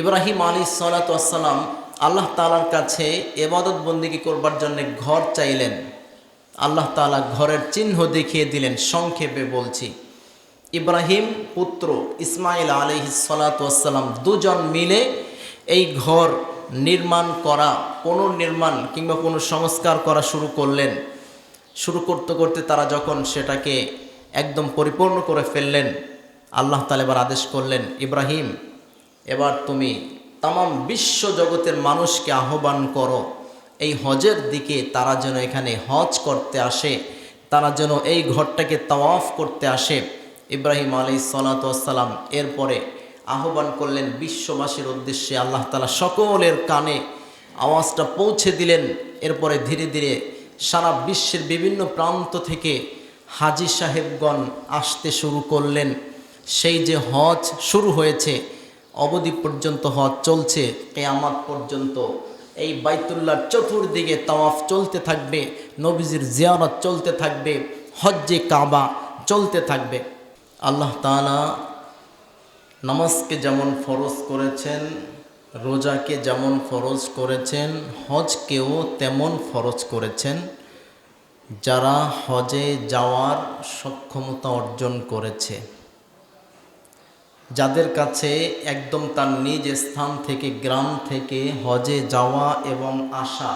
ইব্রাহিম আলী সালাতাম আল্লাহ তালার কাছে এবাদত বন্দিকে করবার জন্য ঘর চাইলেন। আল্লাহ তালা ঘরের চিহ্ন দেখিয়ে দিলেন, সংক্ষেপে বলছি। ইব্রাহিম পুত্র ইসমাইল আলহি সালাতাম দুজন মিলে এই ঘর নির্মাণ করা, পুনর্নির্মাণ কিংবা কোনো সংস্কার করা শুরু করলেন। শুরু করতে করতে তারা যখন সেটাকে একদম পরিপূর্ণ করে ফেললেন, আল্লাহ তালা এবার আদেশ করলেন, ইব্রাহিম এবার তুমি তাম বিশ্ব জগতের মানুষকে আহ্বান করো, এই হজের দিকে তারা যেন এখানে হজ করতে আসে, তারা যেন এই ঘরটাকে তাওয়াফ করতে আসে। ইব্রাহিম আলী সালাতাম এরপরে আহ্বান করলেন বিশ্ববাসীর উদ্দেশ্যে, আল্লাহ তালা সকলের কানে আওয়াজটা পৌঁছে দিলেন। এরপরে ধীরে ধীরে সারা বিশ্বের বিভিন্ন প্রান্ত থেকে হাজি সাহেবগণ আসতে শুরু করলেন। সেই যে হজ শুরু হয়েছে অবধি পর্যন্ত হজ চলছে, কেয়ামাত পর্যন্ত। এই বাইতুল্লার চতুর্দিকে তাওয়াফ চলতে থাকবে, নবীজির জিয়ারত চলতে থাকবে, হজ্জে কাবা চলতে থাকবে। আল্লাহ তালা নামাজকে যেমন ফরজ করেছেন, রোজাকে যেমন ফরজ করেছেন, হজকেও তেমন ফরজ করেছেন। যারা হজে যাওয়ার সক্ষমতা অর্জন করেছে। যাদের কাছে একদম তার নিজ স্থান থেকে, গ্রাম থেকে হজে যাওয়া এবং আসা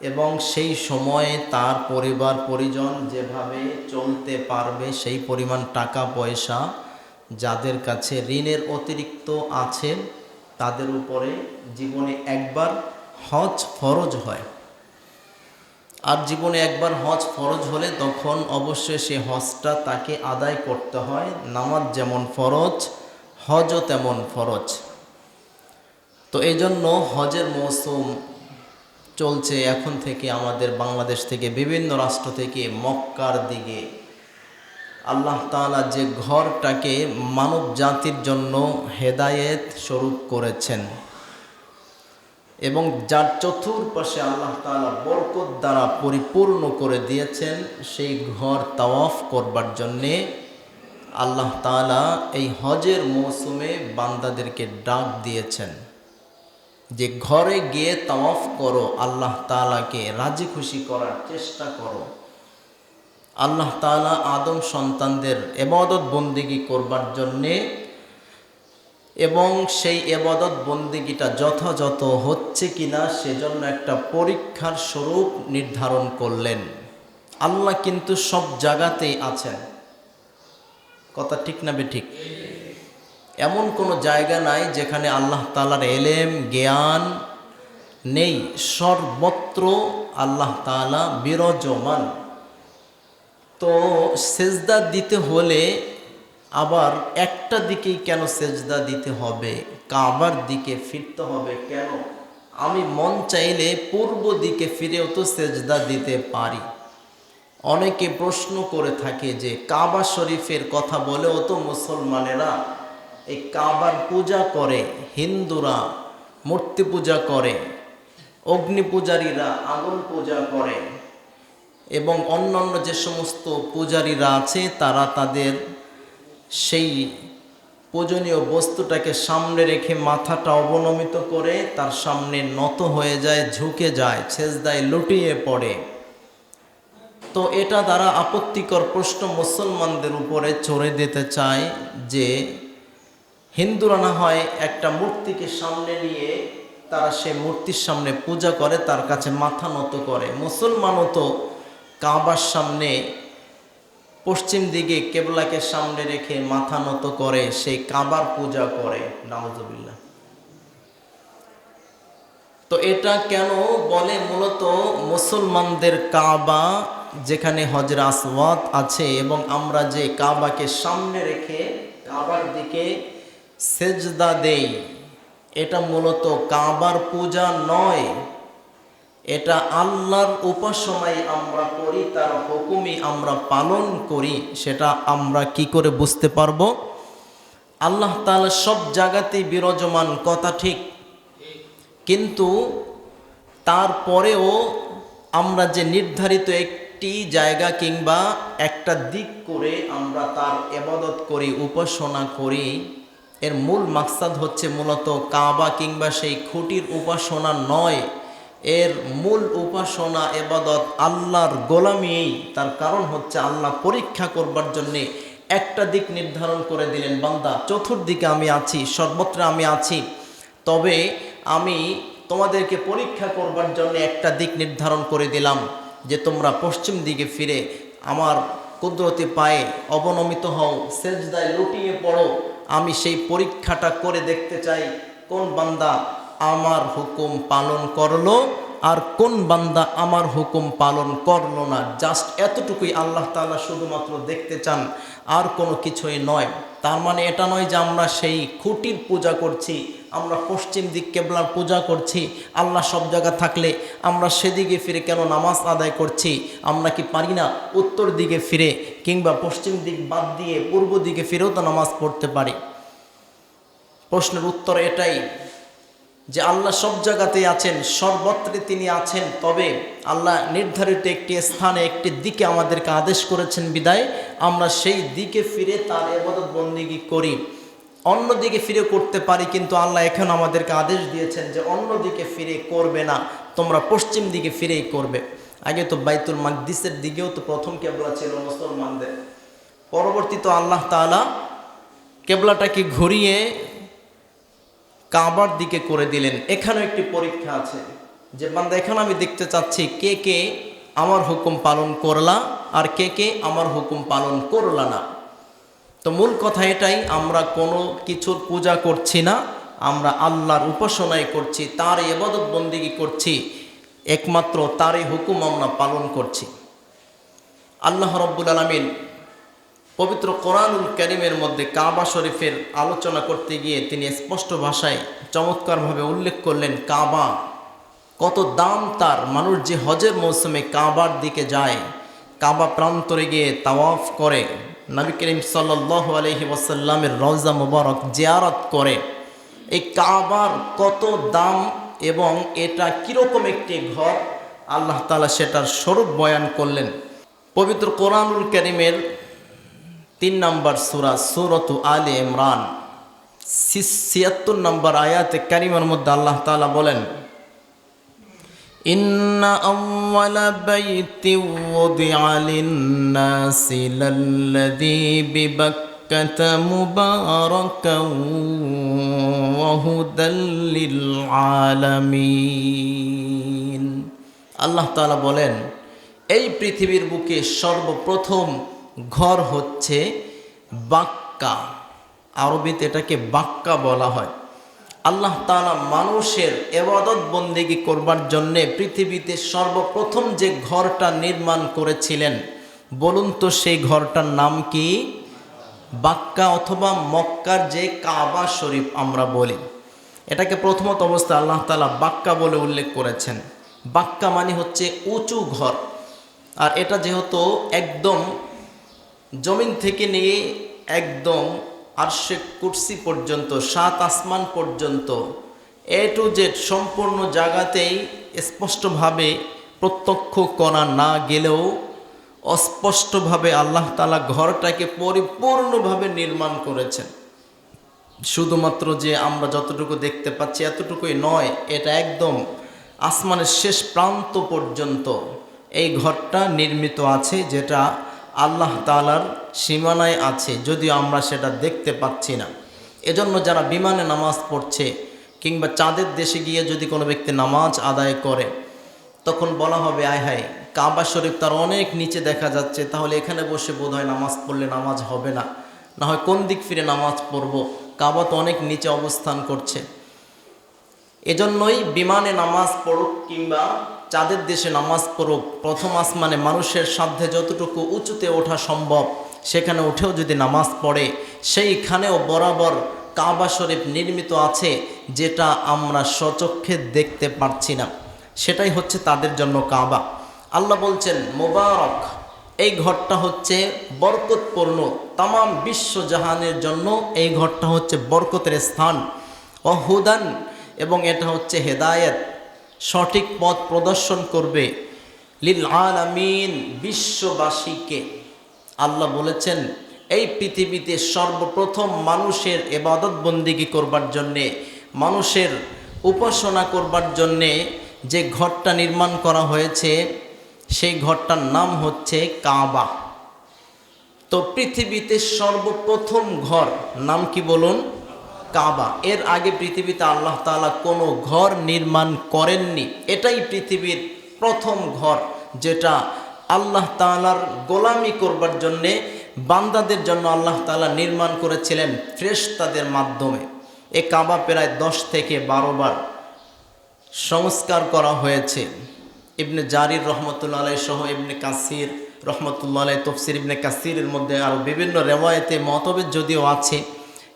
এবং সেই সময়ে তার পরিবার, পরিজন যেভাবে চলতে পারবে সেই পরিমাণ টাকা, পয়সা যাদের কাছে ঋণের অতিরিক্ত আছে, তাদের উপরে জীবনে একবার হজ ফরজ হয়। আর জীবনে একবার হজ ফরজ হলে তখন অবশ্যই সে হজটা তাকে আদায় করতে হয়। নামাজ যেমন ফরজ হজও তেমন ফরজ। তো এই জন্য হজের মৌসুম চলছে এখন থেকে আমাদের বাংলাদেশ থেকে বিভিন্ন রাষ্ট্র থেকে মক্কার দিকে। আল্লাহ তালা যে ঘরটাকে মানব জাতির জন্য হেদায়েত স্বরূপ করেছেন এবং যার চতুর্পাশে আল্লাহ তালা বরকত দ্বারা পরিপূর্ণ করে দিয়েছেন, সেই ঘর তাওয়াফ করবার জন্যে আল্লাহ তালা এই হজের মৌসুমে বান্দাদেরকে ডাক দিয়েছেন যে ঘরে গিয়ে তাওয়াফ করো, আল্লাহ তালাকে রাজি খুশি করার চেষ্টা করো। আল্লাহ তালা আদম সন্তানদের এবাদত বন্দিগি করবার জন্যে এবং সেই এবাদত বন্দিগিটা যথাযথ হচ্ছে কিনা সেজন্য একটা পরীক্ষার স্বরূপ নির্ধারণ করলেন। আল্লাহ কিন্তু সব জায়গাতেই আছেন। কথা ঠিক না বে ঠিক এমন কোনো জায়গা নাই যেখানে আল্লাহ তালার এলেম, জ্ঞান নেই। সর্বত্র আল্লাহ তালা বিরজমান। তো সেজদা দিতে হলে আবার একটা দিকেই কেন সেজদা দিতে হবে? কাবার দিকে ফিরতে হবে কেন? আমি মন চাইলে পূর্ব দিকে ফিরেও তো সেজদা দিতে পারি। অনেকে প্রশ্ন করে থাকে যে কাবা শরীফের কথা বলেও তো মুসলমানেরা এই কাবার পূজা করে, হিন্দুরা মূর্তি পূজা করে, অগ্নি পূজারীরা আগুন পূজা করে এবং অন্যান্য যে সমস্ত পূজারীরা আছে তারা তাদের সেই পূজনীয় বস্তুটাকে সামনে রেখে মাথাটা অবনমিত করে তার সামনে নত হয়ে যায়, ঝুঁকে যায় ছেজদায় লুটিয়ে পড়ে। তো এটা দ্বারা আপত্তিকর প্রশ্ন মুসলমানদের উপরে চড়ে দিতে চায় যে হিন্দুরা না হয় একটা মূর্তিকে সামনে নিয়ে তারা সে মূর্তির সামনে পূজা করে, তার কাছে মাথা নত করে। মুসলমানও তো কাবার সামনে পশ্চিম দিকে কেবলাকে সামনে রেখে মাথা নত করে, সেই কাবার পূজা করে। নামজবিল্লা তো এটা কেন বলে? মূলত মুসলমানদের কাবা যেখানে হজর আসওয়াত আছে এবং আমরা যে কাবাকে সামনে রেখে কাবার দিকে সেজদা দেই, এটা মূলত কাবার পূজা নয়। এটা আল্লাহর উপাসনায় আমরা করি, তার হুকুমই আমরা পালন করি, সেটা আমরা কি করে বুঝতে পারব? আল্লাহ তাআলা সব জায়গাতেই বিরাজমান, কথা ঠিক। কিন্তু তারপরেও আমরা যে নির্ধারিত একটি জায়গা কিংবা একটা দিক করে আমরা তার এবাদত করি, উপাসনা করি। এর মূল মাকসাদ হচ্ছে মূলত কাবা কিংবা সেই খুঁটির উপাসনা নয়। এর মূল উপাসনা এবাদত আল্লাহর গোলামিই তার কারণ হচ্ছে আল্লাহ পরীক্ষা করবার জন্যে একটা দিক নির্ধারণ করে দিলেন, বান্দা, চতুর্দিকে আমি আছি, সর্বত্র আমি আছি। তবে আমি তোমাদেরকে পরীক্ষা করবার জন্য একটা দিক নির্ধারণ করে দিলাম। যে তোমরা পশ্চিম দিকে ফিরে আমার কুদরতি পায়ে অবনমিত হও, সেজদায় লুটিয়ে পড়ো। আমি সেই পরীক্ষাটা করে দেখতে চাই, কোন বান্দা আমার হুকুম পালন করল আর কোন বান্দা আমার হুকুম পালন করল না। জাস্ট এতটুকুই আল্লাহ তাআলা শুধুমাত্র দেখতে চান, আর কোনো কিছুই নয়। তার মানে এটা নয় যে আমরা সেই খুঁটির পূজা করছি আমরা পশ্চিম দিক কেবলার পূজা করছি, আল্লাহ সব জায়গা থাকলে আমরা সেদিকে ফিরে কেন নামাজ আদায় করছি, আমরা কি পারি না উত্তর দিকে ফিরে কিংবা পশ্চিম দিক বাদ দিয়ে পূর্ব দিকে ফিরেও তো নামাজ পড়তে পারি? প্রশ্নের উত্তর এটাই যে আল্লাহ সব জায়গাতেই আছেন, সর্বত্রে তিনি আছেন, তবে আল্লাহ নির্ধারিত একটি স্থানে, একটি দিকে আমাদেরকে আদেশ করেছেন বিদায়, আমরা সেই দিকে ফিরে তার এবাদত বন্দিগি করি। অন্য দিকে ফিরে করতে পারি, কিন্তু আল্লাহ এখন আমাদেরকে আদেশ দিয়েছেন যে অন্য দিকে ফিরে করবে না, তোমরা পশ্চিম দিকে ফিরেই করবে। আগে তো বাইতুল মাকদিসের দিকেও তো প্রথম কেবলা ছিল মুসলমানদের। পরবর্তী তো আল্লাহ তাআলা কেবলাটাকে ঘুরিয়ে কাবার দিকে করে দিলেন। এখানেও একটি পরীক্ষা আছে যে, বান্দা, এখানে আমি দেখতে চাচ্ছি কে কে আমার হুকুম পালন করলা আর কে কে আমার হুকুম পালন করলা না। তো মূল কথা এটাই, আমরা কোনো কিছুর পূজা করছি না, আমরা আল্লাহর উপাসনায় করছি তার এবাদত বন্দিগি করছি, একমাত্র তারই হুকুম আমরা পালন করছি। আল্লাহ রব্বুল আলমিন পবিত্র কোরআনুল করিমের মধ্যে কাবা শরীফের আলোচনা করতে গিয়ে তিনি স্পষ্ট ভাষায় চমৎকারভাবে উল্লেখ করলেন, কাবা কত দাম তার, মানুষ যে হজের মৌসুমে কাবার দিকে যায়, কাবা প্রান্তরে গিয়ে তাওয়াফ করে নবী করিম সাল্লাহ আলহি ওয়াসাল্লামের রওজা মুবারক জিয়ারত করে, এই কাবার কত দাম এবং এটা কীরকম একটি ঘর? আল্লাহ তালা সেটার স্বরূপ বয়ান করলেন। পবিত্র কোরআনুল করিমের তিন নম্বর সুরা, সুরত আলে ইমরান, ছিয়াত্তর নম্বর আয়াতে কারিমার মধ্যে আল্লাহ তাআলা বলেন إن أول بيت وضع للناس للذي ببكة مباركا وهدى للعالمين আল্লাহ তাআলা বলেন এই পৃথিবীর বুকে সর্বপ্রথম ঘর হচ্ছে বাক্কা আরবিতে এটাকে বাক্কা বলা হয় আল্লাহ তালা মানুষের এবাদত বন্দেগি করবার জন্যে পৃথিবীতে সর্বপ্রথম যে ঘরটা নির্মাণ করেছিলেন, বলুন তো সেই ঘরটার নাম কি? বাক্কা অথবা মক্কার যে কাবা শরীফ আমরা বলি। এটাকে প্রথমত অবস্থায় আল্লাহ তালা বাক্কা বলে উল্লেখ করেছেন। বাক্কা মানে হচ্ছে উঁচু ঘর। আর এটা যেহেতু একদম জমিন থেকে নিয়ে একদম আরশে কুর্সি পর্যন্ত, সাত আসমান পর্যন্ত এ টু জেড সম্পূর্ণ জায়গাতেই স্পষ্টভাবে প্রত্যক্ষ করা না গেলেও অস্পষ্টভাবে আল্লাহ তালা ঘরটাকে পরিপূর্ণভাবে নির্মাণ করেছেন। শুধুমাত্র যে আমরা যতটুকু দেখতে পাচ্ছি এতটুকুই নয়, এটা একদম আসমানের শেষ প্রান্ত পর্যন্ত এই ঘরটা নির্মিত আছে, যেটা আল্লাহ তালার সীমানায় আছে, যদিও আমরা সেটা দেখতে পাচ্ছি না। এজন্য যারা বিমানে নামাজ পড়ছে কিংবা চাঁদের দেশে গিয়ে যদি কোনো ব্যক্তি নামাজ আদায় করে, তখন বলা হবে, আয় হায়, কাবা শরীফ তার অনেক নিচে দেখা যাচ্ছে, তাহলে এখানে বসে বোধ হয় নামাজ পড়লে নামাজ হবে না। না হয় কোন দিক ফিরে নামাজ পড়ব, কাবা তো অনেক নিচে অবস্থান করছে। এজন্যই বিমানে নামাজ পড়ুক কিংবা চাঁদের দেশে নামাজ পড়ুক, প্রথম আসমানে মানুষের সাধ্যে যতটুকু উঁচুতে ওঠা সম্ভব, সেখানে উঠেও যদি নামাজ পড়ে, সেইখানেও বরাবর কাবা শরীফ নির্মিত আছে যেটা আমরা স্বচক্ষে দেখতে পারছি না। সেটাই হচ্ছে তাদের জন্য কাবা। আল্লাহ বলছেন, মোবারক। এই ঘরটা হচ্ছে বরকতপূর্ণ। তাম বিশ্বজাহানের জন্য এই ঘরটা হচ্ছে বরকতের স্থান। অহুদান এবং এটা হচ্ছে হেদায়েত। সঠিক পথ প্রদর্শন করবে। লিল আলামিন বিশ্ববাসীকে আল্লাহ বলেছেন, এই পৃথিবীতে সর্বপ্রথম মানুষের এবাদত বন্দিগি করবার জন্যে, মানুষের উপাসনা করবার জন্যে যে ঘরটা নির্মাণ করা হয়েছে, সেই ঘরটার নাম হচ্ছে কাবা। তো পৃথিবীতে সর্বপ্রথম ঘর নাম কি বলুন? কাবা। এর আগে পৃথিবীতে আল্লাহ তাআলা কোনো ঘর নির্মাণ করেননি। এটাই পৃথিবীর প্রথম ঘর, যেটা আল্লাহ তাআলার গোলামি করবার জন্যে বান্দাদের জন্য আল্লাহ তাআলা নির্মাণ করেছিলেন ফ্রেশতাদের মাধ্যমে। এ কাবা প্রায় দশ থেকে বারো বার সংস্কার করা হয়েছে। ইবনে জারির রহমতুল্লাহ আলাই সহ ইবনে কাসির রহমতুল্লাহ আলাই তফসির ইবনে কাসিরের মধ্যে আরও বিভিন্ন রেওয়ায়তে মতভেদ যদিও আছে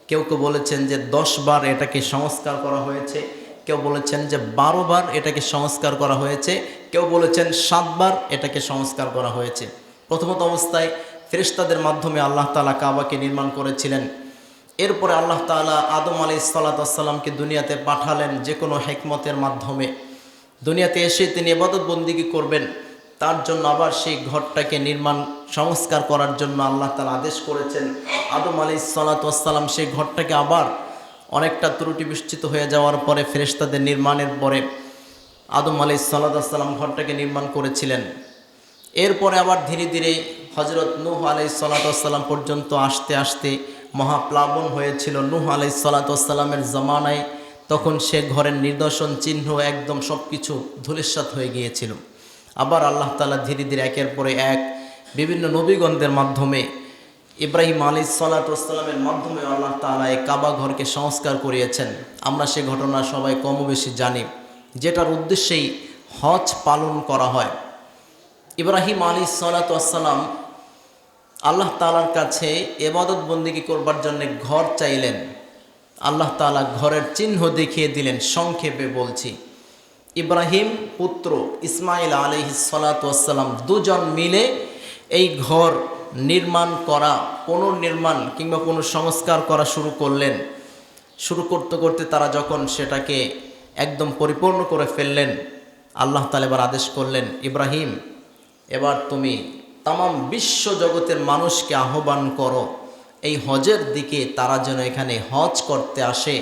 কেউ কেউ বলেছেন যে দশ বার এটাকে সংস্কার করা হয়েছে, কেউ বলেছেন যে বারো বার এটাকে সংস্কার করা হয়েছে, কেউ বলেছেন সাতবার এটাকে সংস্কার করা হয়েছে। প্রথমত অবস্থায় ফেরেশতাদের মাধ্যমে আল্লাহ তালা কাবাকে নির্মাণ করেছিলেন। এরপরে আল্লাহ তাআলা আদম আলি সাল্লাতামকে দুনিয়াতে পাঠালেন যে কোনো হেকমতের মাধ্যমে। দুনিয়াতে এসে তিনি এবাদত বন্দিগি করবেন। তার জন্য আবার সেই ঘরটাকে নির্মাণ, সংস্কার করার জন্য আল্লাহ তাআলা আদেশ করেছেন। আদম আলি সাল্লাতাম সেই ঘরটাকে আবার অনেকটা ত্রুটি বিস্তৃত হয়ে যাওয়ার পরে ফেরেশতাদের নির্মাণের পরে আদম আলি সাল্লাতাম ঘরটাকে নির্মাণ করেছিলেন। এরপরে আবার ধীরে ধীরে হজরত নূহ আলাই সাল্লাতাম পর্যন্ত আসতে আসতে মহাপ্লাবন হয়েছিল। নূহ আলাই সাল্লাতামের জমানায় তখন সে ঘরের নিদর্শন, চিহ্ন একদম সব কিছু ধূলিসাৎ হয়ে গিয়েছিল। আবার আল্লাহ তালা ধীরে ধীরে একের পরে এক বিভিন্ন নবীগণদের মাধ্যমে ইব্রাহিম আলী সাল্লাতামের মাধ্যমে আল্লাহ তালা এই কাবা ঘরকে সংস্কার করিয়েছেন। আমরা সে ঘটনা সবাই কম বেশি জানি, যেটার উদ্দেশ্যেই হজ পালন করা হয়। ইব্রাহিম আলী সালাতাম আল্লাহ তালার কাছে এবাদত বন্দিগি করবার জন্য ঘর চাইলেন। আল্লাহ তালা ঘরের চিহ্ন দেখিয়ে দিলেন, সংক্ষেপে বলছি। ইব্রাহিম পুত্র ইসমাইল আলহি সালাতাম দুজন মিলে এই ঘর নির্মাণ করা, পুনর্নির্মাণ কিংবা কোনো সংস্কার করা শুরু করলেন। শুরু করতে করতে তারা যখন সেটাকে একদম পরিপূর্ণ করে ফেললেন, আল্লাহ তালা এবার আদেশ করলেন, ইব্রাহিম, এবার তুমি তাম বিশ্ব জগতের মানুষকে আহ্বান করো, এই হজের দিকে তারা যেন এখানে হজ করতে আসে,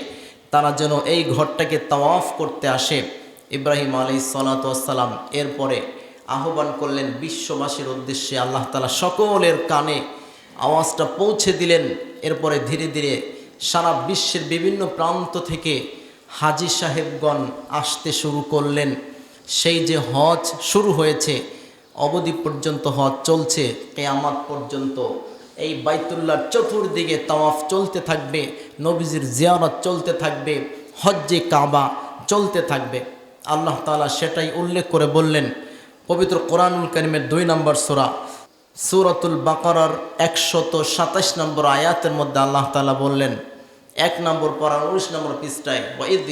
তারা যেন এই ঘরটাকে তাওয়াফ করতে আসে। ইব্রাহিম আলী সালাতাম এরপরে আহ্বান করলেন বিশ্ববাসীর উদ্দেশ্যে আল্লাহ তালা সকলের কানে আওয়াজটা পৌঁছে দিলেন। এরপরে ধীরে ধীরে সারা বিশ্বের বিভিন্ন প্রান্ত থেকে হাজি সাহেবগণ আসতে শুরু করলেন। সেই যে হজ শুরু হয়েছে, অবধি পর্যন্ত হজ চলছে, কেয়ামাত পর্যন্ত এই বাইতুল্লাহর চতুর্দিকে তাওয়াফ চলতে থাকবে, নবীজির জিয়ারত চলতে থাকবে, হজ্জে কাবা চলতে থাকবে। আল্লাহ তালা সেটাই উল্লেখ করে বললেন, পবিত্র কোরআনুল করিমের দুই নম্বর সুরা, সুরতুল বাকরার একশত সাতাশ নম্বর আয়াতের মধ্যে আল্লাহ তালা বললেন, এক নম্বর পড়ার উনিশ নম্বর পৃষ্ঠায়, ওয়াইদ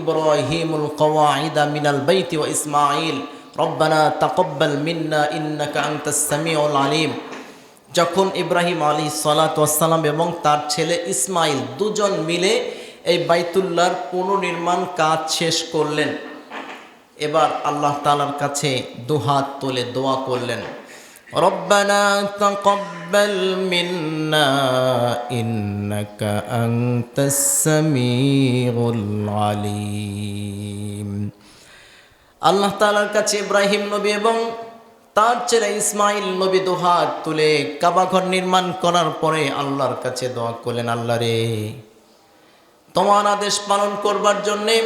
ইব্রাহিমুল কওয়াইদা মিনাল বাইতি ওয়া ইসমাঈল, রব্বানা তাকব্বাল মিন্না ইন্নাকা আনতাস সামিউল আলিম। যখন ইব্রাহিম আলী সালাতাম এবং তার ছেলে ইসমাইল দুজন মিলে এই বাইতুল্লাহর পুনর্নির্মাণ কাজ শেষ করলেন। এবার আল্লাহ তালার কাছে দুহাত তুলে দোয়া করলেন। মিন্না আল্লাহ তালার কাছে ইব্রাহিম নবী এবং তার ছেলে ইসমাইল নবী দোহাত তুলে কাবাঘর নির্মাণ করার পরে আল্লাহর কাছে দোয়া করলেন, আল্লাহ রে তোমার আদেশ পালন করবার জন্যে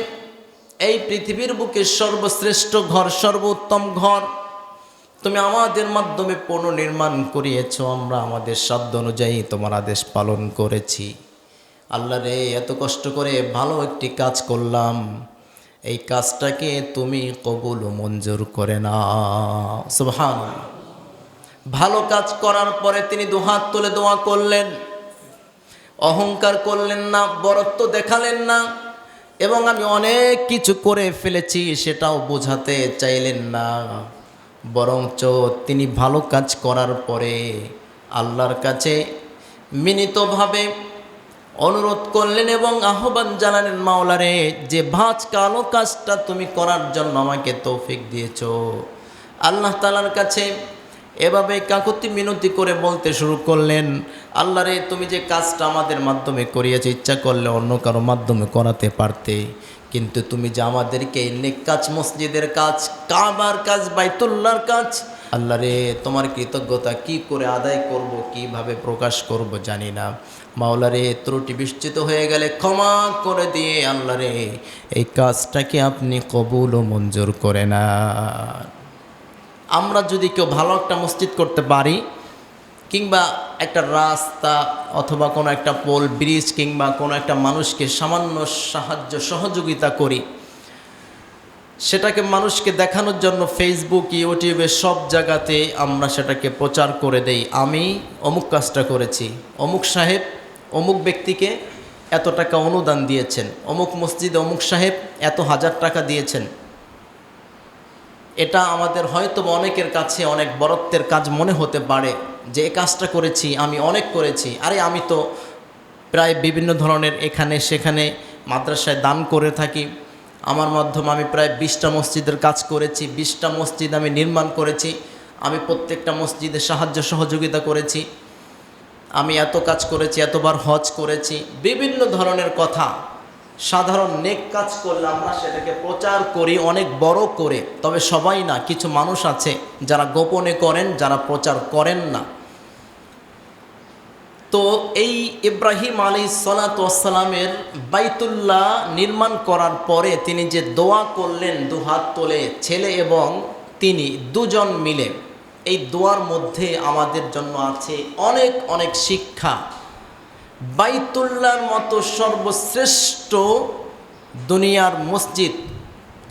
এই পৃথিবীর বুকে সর্বশ্রেষ্ঠ ঘর, সর্বোত্তম ঘর তুমি আমাদের মাধ্যমে পুনর্নির্মাণ করিয়েছ। আমরা আমাদের সাধ্য অনুযায়ী তোমার আদেশ পালন করেছি। আল্লাহ রে, এত কষ্ট করে ভালো একটি কাজ করলাম। এই কাজটাকে তুমি কবুল মঞ্জুর করে না সুবহান ভালো কাজ করার পরে তিনি দুহাত তুলে দোয়া করলেন। অহংকার করলেন না, বরত্ব দেখালেন না, এবং আমি অনেক কিছু করে ফেলেছি, সেটাও বোঝাতে চাইলেন না। বরঞ্চ তিনি ভালো কাজ করার পরে আল্লাহর কাছে মিনিতভাবে অনুরোধ করলেন এবং আহ্বান জানালেন, মাওলারে, যে ভাঁজ কালো কাজটা তুমি করার জন্য আমাকে তৌফিক দিয়েছ। আল্লাহ তালার কাছে এভাবে কাকুতি মিনতি করে বলতে শুরু করলেন, আল্লাহ রে, তুমি যে কাজটা আমাদের মাধ্যমে করিয়েছে, ইচ্ছা করলে অন্য কারও মাধ্যমে করাতে পারতে। কিন্তু তুমি যে আমাদেরকে নেক কাজ মসজিদের কাজ, কাবার কাজ, বাইতুল্লাহর কাজ, আল্লাহ রে, তোমার কৃতজ্ঞতা কি করে আদায় করব, কীভাবে প্রকাশ করব জানি না। মাওলা রে, ত্রুটি বিস্তৃত হয়ে গেলে ক্ষমা করে দিয়ে আল্লাহ রে, এই কাজটাকে আপনি কবুল ও মঞ্জুর করে না আমরা যদি কেউ ভালো একটা মসজিদ করতে পারি, কিংবা একটা রাস্তা অথবা কোনো একটা পোল, ব্রিজ, কিংবা কোনো একটা মানুষকে সামান্য সাহায্য, সহযোগিতা করি, সেটাকে মানুষকে দেখানোর জন্য ফেসবুক ইউটিউবে সব জায়গাতে আমরা সেটাকে প্রচার করে দেই। আমি অমুক কাজটা করেছি। অমুক সাহেব অমুক ব্যক্তিকে এত টাকা অনুদান দিয়েছেন। অমুক মসজিদে অমুক সাহেব এত হাজার টাকা দিয়েছেন। এটা আমাদের হয়তো অনেকের কাছে অনেক বরত্বের কাজ মনে হতে পারে যে এ কাজটা করেছি, আমি অনেক করেছি। আরে আমি তো প্রায় বিভিন্ন ধরনের এখানে সেখানে মাদ্রাসায় দান করে থাকি। আমার মাধ্যমে আমি প্রায় বিশটা মসজিদের কাজ করেছি, বিশটা মসজিদ আমি নির্মাণ করেছি, আমি প্রত্যেকটা মসজিদে সাহায্য সহযোগিতা করেছি। আমি এত কাজ করেছি, এতবার হজ করেছি, বিভিন্ন ধরনের কথা। সাধারণ নেক কাজ করলে আমরা সেটাকে প্রচার করি, অনেক বড় করে। তবে সবাই না, কিছু মানুষ আছে যারা গোপনে করেন, যারা প্রচার করেন না। তো এই ইব্রাহিম আলী সালাতামের বাইতুল্লাহ নির্মাণ করার পরে তিনি যে দোয়া করলেন দুহাত তোলে ছেলে এবং তিনি দুজন মিলে, এই দোয়ার মধ্যে আমাদের জন্য আছে অনেক অনেক শিক্ষা। বাইতুল্লাহর মতো সর্বশ্রেষ্ঠ দুনিয়ার মসজিদ।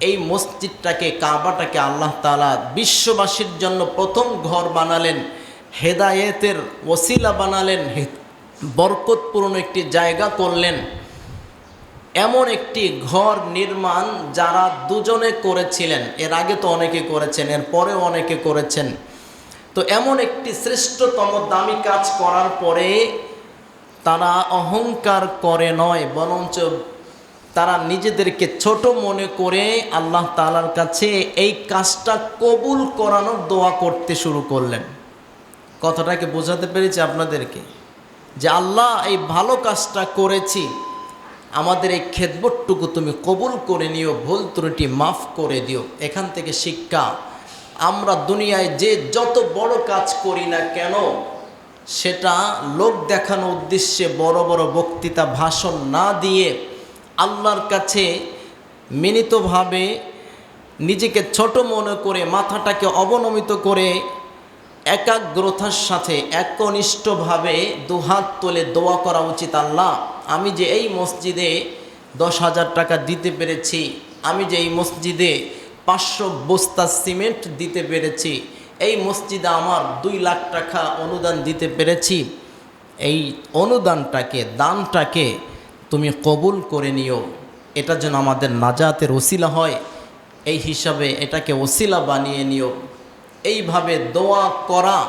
এই মসজিদটাকে, কাবাটাকে আল্লাহ তালা বিশ্ববাসীর জন্য প্রথম ঘর বানালেন, হেদায়েতের ওসিলা বানালেন বরকতপূর্ণ একটি জায়গা করলেন। এমন একটি ঘর নির্মাণ যারা দুজনে করেছিলেন, এর আগে তো অনেকে করেছেন, এর পরেও অনেকে করেছেন। তো এমন একটি শ্রেষ্ঠতম দামি কাজ করার পরে তারা অহংকার করে নয়, বরঞ্চ তারা নিজেদেরকে ছোট মনে করে আল্লাহ তালার কাছে এই কাজটা কবুল করানোর দোয়া করতে শুরু করলেন। কথাটাকে বোঝাতে পেরেছি আপনাদেরকে যে আল্লাহ এই ভালো কাজটা করেছি, আমাদের এই খেদবটটুকু তুমি কবুল করে নিও, ভুল ত্রুটি মাফ করে দিও। এখান থেকে শিক্ষা, আমরা দুনিয়ায় যে যত বড় কাজ করি না কেন সেটা লোক দেখানো উদ্দেশ্যে বড় বড় বক্তৃতা, ভাষণ না দিয়ে আল্লাহর কাছে মিনিতভাবে নিজেকে ছোট মনে করে, মাথাটাকে অবনমিত করে একাগ্রতার সাথে, একনিষ্ঠভাবে দুহাত তুলে দোয়া করা উচিত। আল্লাহ, আমি যে এই মসজিদে দশ হাজার টাকা দিতে পেরেছি, আমি যে এই মসজিদে পাঁচশো বস্তা সিমেন্ট দিতে পেরেছি এই মসজিদে আমার দুই লাখ টাকা অনুদান দিতে পেরেছি। এই অনুদানটাকে, দানটাকে তুমি কবুল করে নিও। এটা যেন আমাদের নাজাতের ওসিলা হয়। এই হিসাবে এটাকে ওসিলা বানিয়ে নিও। এইভাবে দোয়া করা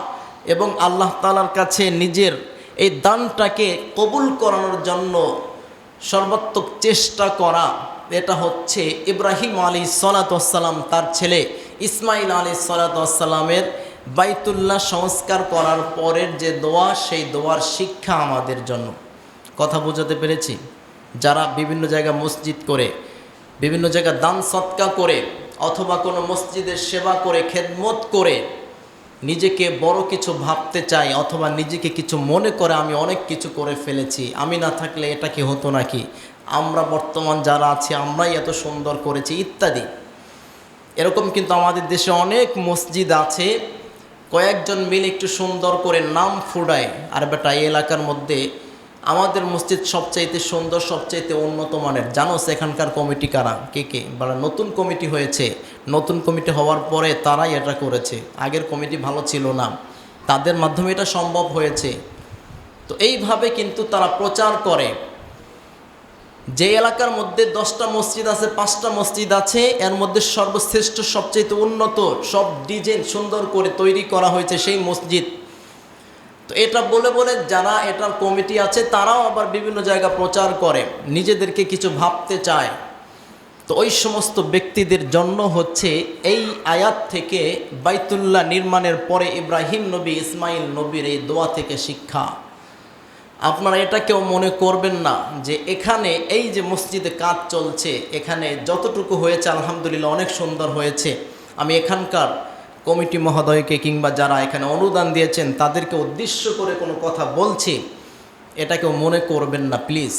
এবং আল্লাহ তালার কাছে নিজের এই দানটাকে কবুল করানোর জন্য সর্বাত্মক চেষ্টা করা। এটা হচ্ছে ইব্রাহিম আলী সালাতাম তার ছেলে। ইসমাইল আলী সালাতামের বাইতুল্লাহ সংস্কার করার পরের যে দোয়া, সেই দোয়ার শিক্ষা আমাদের জন্য। কথা বোঝাতে পেরেছি? যারা বিভিন্ন জায়গায় মসজিদ করে, বিভিন্ন জায়গায় দান সৎকা করে, অথবা কোনো মসজিদের সেবা করে, খেদমত করে, নিজেকে বড় কিছু ভাবতে চাই অথবা নিজেকে কিছু মনে করে, আমি অনেক কিছু করে ফেলেছি, আমি না থাকলে এটা কি হতো নাকি? আমরা বর্তমান যারা আছি, আমরাই এত সুন্দর করেছি, ইত্যাদি। এরকম কিন্তু আমাদের দেশে অনেক মসজিদ আছে। কয়েকজন মিলে একটু সুন্দর করে নাম ফুডায় আর বেটা, এই এলাকার মধ্যে আমাদের মসজিদ সবচাইতে সুন্দর, সবচাইতে উন্নত মানের। জানো সেখানকার কমিটি কারা? কে কে? বা নতুন কমিটি হয়েছে। নতুন কমিটি হওয়ার পরে তারাই এটা করেছে। আগের কমিটি ভালো ছিল না। তাদের মাধ্যমে এটা সম্ভব হয়েছে। তো এইভাবে কিন্তু তারা প্রচার করে। যে এলাকার মধ্যে দশটা মসজিদ আছে, পাঁচটা মসজিদ আছে, এর মধ্যে সর্বশ্রেষ্ঠ সবচেয়ে উন্নত, সব ডিজাইন সুন্দর করে তৈরি করা হয়েছে সেই মসজিদ। তো এটা বলে বলে যারা এটার কমিটি আছে, তারাও আবার বিভিন্ন জায়গা প্রচার করে, নিজেদেরকে কিছু ভাবতে চায়। তো ওই সমস্ত ব্যক্তিদের জন্য হচ্ছে এই আয়াত থেকে বাইতুল্লাহ নির্মাণের পরে ইব্রাহিম নবী, ইসমাইল নবীর এই দোয়া থেকে শিক্ষা। আপনারা এটা কেউ মনে করবেন না যে এখানে এই যে মসজিদে কাজ চলছে, এখানে যতটুকু হয়েছে আলহামদুলিল্লাহ অনেক সুন্দর হয়েছে। আমি এখানকার কমিটি মহোদয়কে কিংবা যারা এখানে অনুদান দিয়েছেন, তাদেরকে উদ্দেশ্য করে কোনো কথা বলছি, এটা কেউ মনে করবেন না, প্লিজ।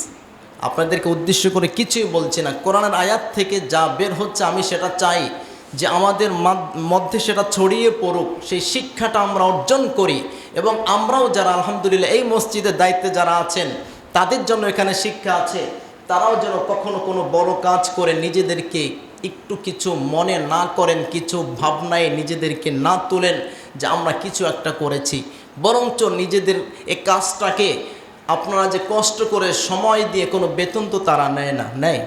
আপনাদেরকে উদ্দেশ্য করে কিছুই বলছি না। কোরআনের আয়াত থেকে যা বের হচ্ছে আমি সেটা চাই। যে আমাদের মধ্যে সেটা ছড়িয়ে পড়ুক, সেই শিক্ষাটা আমরা অর্জন করি। এবং আমরাও যারা আলহামদুলিল্লাহ এই মসজিদের দায়িত্বে যারা আছেন, তাদের জন্য এখানে শিক্ষা আছে। তারাও যেন কখনো কোনো বড় কাজ করে নিজেদেরকে একটু কিছু মনে না করেন, কিছু ভাবনায় নিজেদেরকে না তোলেন যে আমরা কিছু একটা করেছি। বরঞ্চ নিজেদের এ কাজটাকে আপনারা যে কষ্ট করে সময় দিয়ে কোনো বেতন তো তারা নেয় না, নেয়।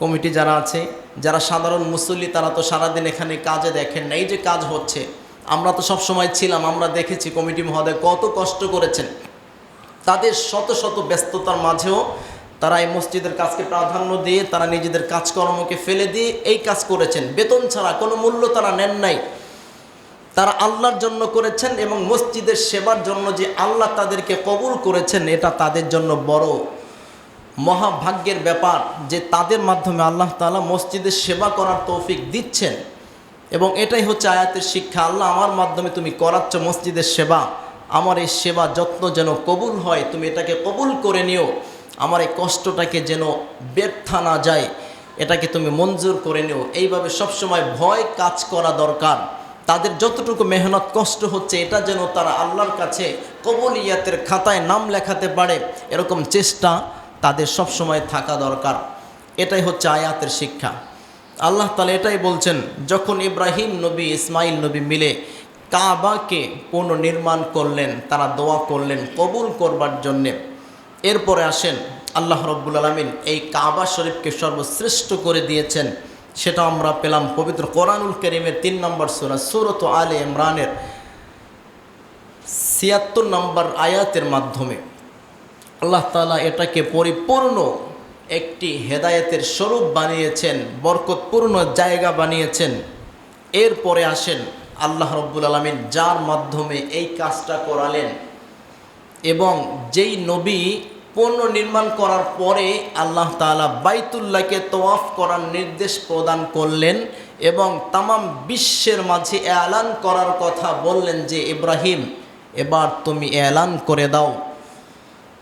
কমিটি যারা আছে, যারা সাধারণ মুসল্লি, তারা তো সারাদিন এখানে কাজে দেখেন না এই যে কাজ হচ্ছে। আমরা তো সব সময় ছিলাম, আমরা দেখেছি কমিটি মহোদয় কত কষ্ট করেছেন। তাদের শত শত ব্যস্ততার মাঝেও তারা এই মসজিদের কাজকে প্রাধান্য দিয়ে, তারা নিজেদের কাজকর্মকে ফেলে দিয়ে এই কাজ করেছেন। বেতন ছাড়া কোনো মূল্য তারা নেন নাই। তারা আল্লাহর জন্য করেছেন এবং মসজিদের সেবার জন্য যে আল্লাহ তাদেরকে কবুল করেছেন, এটা তাদের জন্য বড় মহাভাগ্যের ব্যাপার যে তাদের মাধ্যমে আল্লাহ তাআলা মসজিদের সেবা করার তৌফিক দিচ্ছেন। এবং এটাই হচ্ছে আয়াতের শিক্ষা, আল্লাহ আমার মাধ্যমে তুমি করাচ্ছ মসজিদের সেবা। আমার এই সেবা যত্ন যেন কবুল হয়, তুমি এটাকে কবুল করে নিও। আমার এই কষ্টটাকে যেন ব্যর্থা না যায়, এটাকে তুমি মঞ্জুর করে নিও। এইভাবে সবসময় ভয় কাজ করা দরকার। তাদের যতটুকু মেহনত কষ্ট হচ্ছে, এটা যেন তারা আল্লাহর কাছে কবুলিয়াতের খাতায় নাম লেখাতে পারে, এরকম চেষ্টা তাদের সবসময় থাকা দরকার। এটাই হচ্ছে আয়াতের শিক্ষা। আল্লাহ তালা এটাই বলছেন, যখন ইব্রাহিম নবী ইসমাইল নবী মিলে কাবাকে পুনর্নির্মাণ করলেন, তারা দোয়া করলেন কবুল করবার জন্যে। এরপরে আসেন, আল্লাহ রব্বুল আলমিন এই কাবা শরীফকে সর্বশ্রেষ্ঠ করে দিয়েছেন। সেটা আমরা পেলাম পবিত্র কোরআনুল করিমের তিন নম্বর সুরা, সুরত আলে ইমরানের ছিয়াত্তর নম্বর আয়াতের মাধ্যমে। আল্লাহ তালা এটাকে পরিপূর্ণ একটি হেদায়েতের স্বরূপ বানিয়েছেন, বরকতপূর্ণ জায়গা বানিয়েছেন। এরপরে আসেন আল্লাহ রব্বুল আলমিন যার মাধ্যমে এই কাজটা করালেন এবং যেই নবী পুনর্নির্মাণ করার পরে আল্লাহ তাআলা বাইতুল্লাহকে তোয়াফ করার নির্দেশ প্রদান করলেন এবং তামাম বিশ্বের মাঝে এলান করার কথা বললেন যে, ইব্রাহিম, এবার তুমি এলান করে দাও।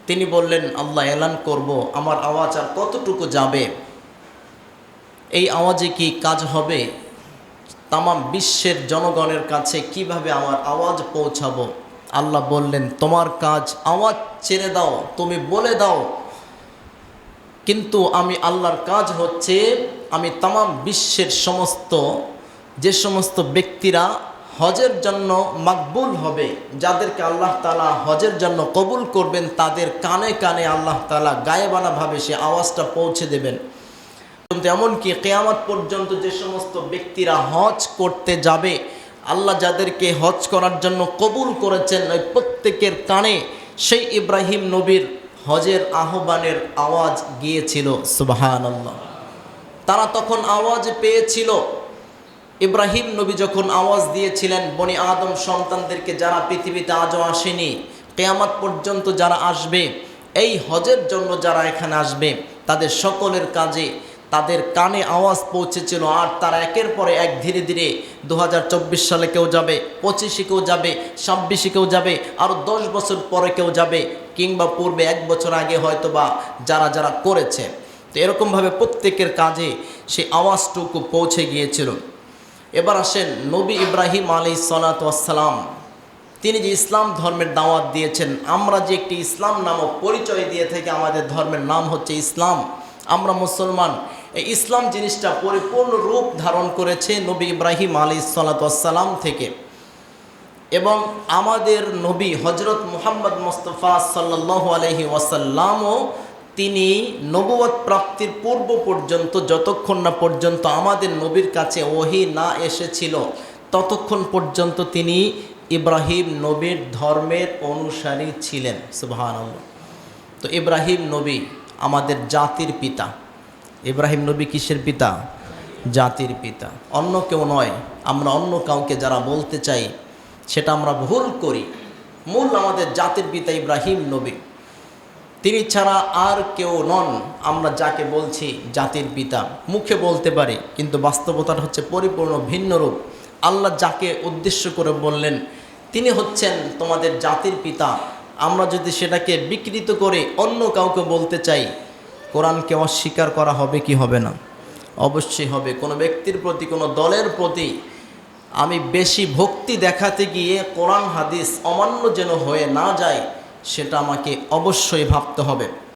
তিনি বললেন, আল্লাহ এলান করব, আমার আওয়াজ আর কতটুকু যাবে? এই আওয়াজে কি কাজ হবে? তামাম বিশ্বের জনগণের কাছে কীভাবে আমার আওয়াজ পৌঁছাবো? আল্লাহ বললেন, তোমার কাজ আওয়াজ ছেড়ে দাও, তুমি বলে দাও। কিন্তু আমি আল্লাহর কাজ হচ্ছে, আমি তাম বিশ্বের সমস্ত, যে সমস্ত ব্যক্তিরা হজের জন্য মাকবুল হবে, যাদেরকে আল্লাহ তালা হজের জন্য কবুল করবেন, তাদের কানে কানে আল্লাহ তালা গায়েবানাভাবে সে আওয়াজটা পৌঁছে দেবেন। কিন্তু এমনকি কেয়ামত পর্যন্ত যে সমস্ত ব্যক্তিরা হজ করতে যাবে, আল্লাহ যাদেরকে হজ করার জন্য কবুল করেছেন, ওই প্রত্যেকের কানে সেই ইব্রাহিম নবীর হজের আহ্বানের আওয়াজ গিয়েছিল সুবাহান তারা তখন আওয়াজ পেয়েছিল ইব্রাহিম নবী যখন আওয়াজ দিয়েছিলেন, বনি আদম সন্তানদেরকে যারা পৃথিবীতে আজও আসেনি, কেয়ামত পর্যন্ত যারা আসবে, এই হজের জন্য যারা এখানে আসবে, তাদের সকলের কাজে তাদের কানে আওয়াজ পৌঁছেছিল আর তারা একের পরে এক ধীরে ধীরে দু হাজার চব্বিশ সালে কেউ যাবে, পঁচিশে কেউ যাবে, ছাব্বিশে কেউ যাবে, আরও দশ বছর পরে কেউ যাবে, কিংবা পূর্বে এক বছর আগে হয়তো বা যারা যারা করেছে। তো এরকমভাবে প্রত্যেকের কাজে সেই আওয়াজটুকু পৌঁছে গিয়েছিল। এবার আসেন নবী ইব্রাহিম আলী সালাতাম তিনি যে ইসলাম ধর্মের দাওয়াত দিয়েছেন, আমরা যে একটি ইসলাম নামক পরিচয় দিয়ে থেকে, আমাদের ধর্মের নাম হচ্ছে ইসলাম। আমরা মুসলমান, এই ইসলাম জিনিসটা পরিপূর্ণ রূপ ধারণ করেছে নবী ইব্রাহিম আলী সালাতাম থেকে। এবং আমাদের নবী হজরত মুহাম্মদ মুস্তফা সাল্লাহ আলহি ওয়াসাল্লামও তিনি নবুয়ত প্রাপ্তির পূর্ব পর্যন্ত, যতক্ষণ না পর্যন্ত আমাদের নবীর কাছে ওহি না এসেছিল, ততক্ষণ পর্যন্ত তিনি ইব্রাহিম নবীর ধর্মের অনুসারী ছিলেন। সুবহান তো ইব্রাহিম নবী আমাদের জাতির পিতা। ইব্রাহিম নবী কিসের পিতা? জাতির পিতা। অন্য কেউ নয়, আমরা অন্য কাউকে যারা বলতে চাই, সেটা আমরা ভুল করি। মূল আমাদের জাতির পিতা ইব্রাহিম নবী। তিনি ছাড়া আর কেউ নন। আমরা যাকে বলছি জাতির পিতা। মুখে বলতে পারি, কিন্তু বাস্তবতার হচ্ছে পরিপূর্ণ ভিন্ন রূপ। আল্লাহ যাকে উদ্দেশ্য করে বললেন, তিনি হচ্ছেন তোমাদের জাতির পিতা। আমরা যদি সেটাকে বিকৃত করে অন্য কাউকে বলতে চাই, কোরআনকে অস্বীকার করা হবে কি হবে না? অবশ্যই হবে। কোনো ব্যক্তির প্রতি, কোনো দলের প্রতি আমি বেশি ভক্তি দেখাতে গিয়ে কোরআন, হাদিস অমান্য যেন হয়ে না যায় সেটা আমাকে অবশ্যই ভাবতে হবে।